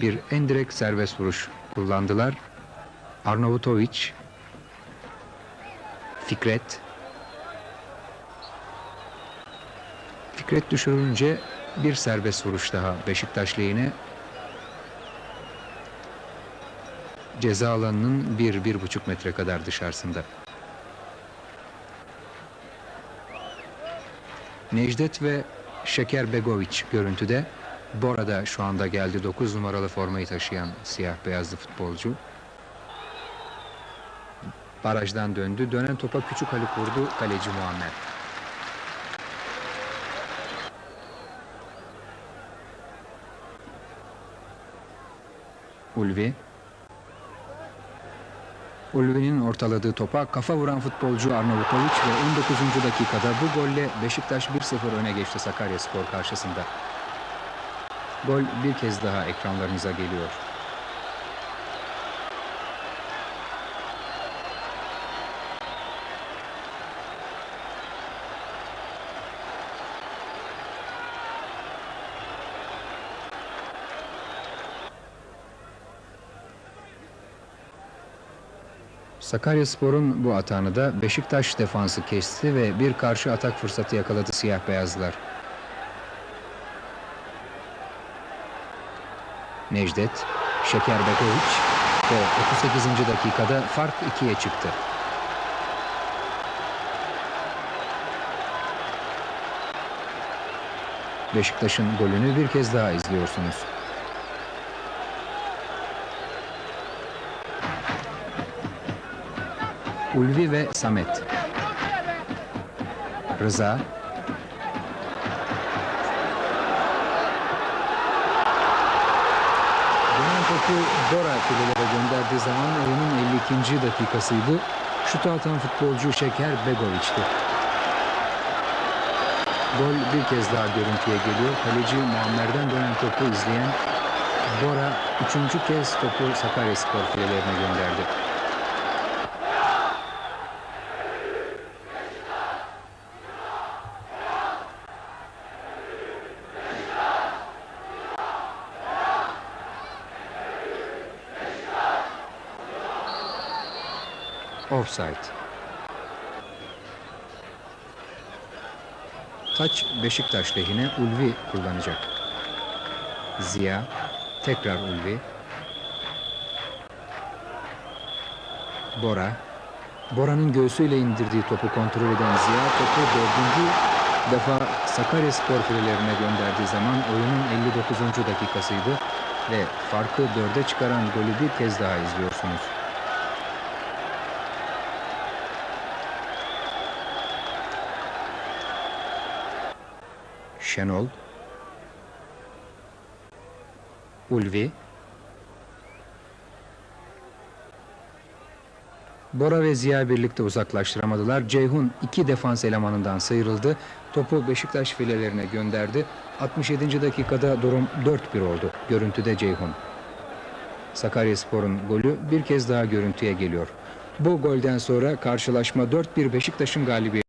bir endirekt serbest vuruş kullandılar. Arnavutovic, Fikret, Fikret düşürünce bir serbest vuruş daha Beşiktaş lehine. Ceza alanının bir, bir buçuk metre kadar dışarısında. Necdet ve Şeker Begoviç görüntüde. Bora da şu anda geldi. 9 numaralı formayı taşıyan siyah beyazlı futbolcu. Barajdan döndü. Dönen topa küçük Haluk vurdu. Kaleci Muammer. Ulvi. Ulvi'nin ortaladığı topa kafa vuran futbolcu Arnavutovic ve 19. dakikada bu golle Beşiktaş 1-0 öne geçti Sakaryaspor karşısında. Gol bir kez daha ekranlarınıza geliyor. Sakaryaspor'un bu atağını da Beşiktaş defansı kesti ve bir karşı atak fırsatı yakaladı siyah beyazlılar. Necdet, Şekerbekoviç ve 38. dakikada fark ikiye çıktı. Beşiktaş'ın golünü bir kez daha izliyorsunuz. Ulvi ve Samet. Rıza. Topu Bora filelere gönderdiği zaman oyunun 52. dakikasıydı. Şutu atan futbolcu Şeker Begoviç'ti. Gol bir kez daha görüntüye geliyor. Kaleci Muammer'den dönen topu izleyen Bora üçüncü kez topu Sakaryaspor filelerine gönderdi. Offside. Taç Beşiktaş lehine Ulvi kullanacak. Ziya, tekrar Ulvi. Bora. Bora'nın göğsüyle indirdiği topu kontrol eden Ziya topu dördüncü defa Sakaryaspor filelerine gönderdiği zaman oyunun 59. dakikasıydı ve farkı dörde çıkaran golü bir kez daha izliyorsunuz. Şenol Ulvi Bora ve Ziya birlikte uzaklaştıramadılar. Ceyhun iki defans elemanından sıyrıldı. Topu Beşiktaş filelerine gönderdi. 67. dakikada durum 4-1 oldu. Görüntüde Ceyhun. Sakaryaspor'un golü bir kez daha görüntüye geliyor. Bu golden sonra karşılaşma 4-1 Beşiktaş'ın galibiyeti.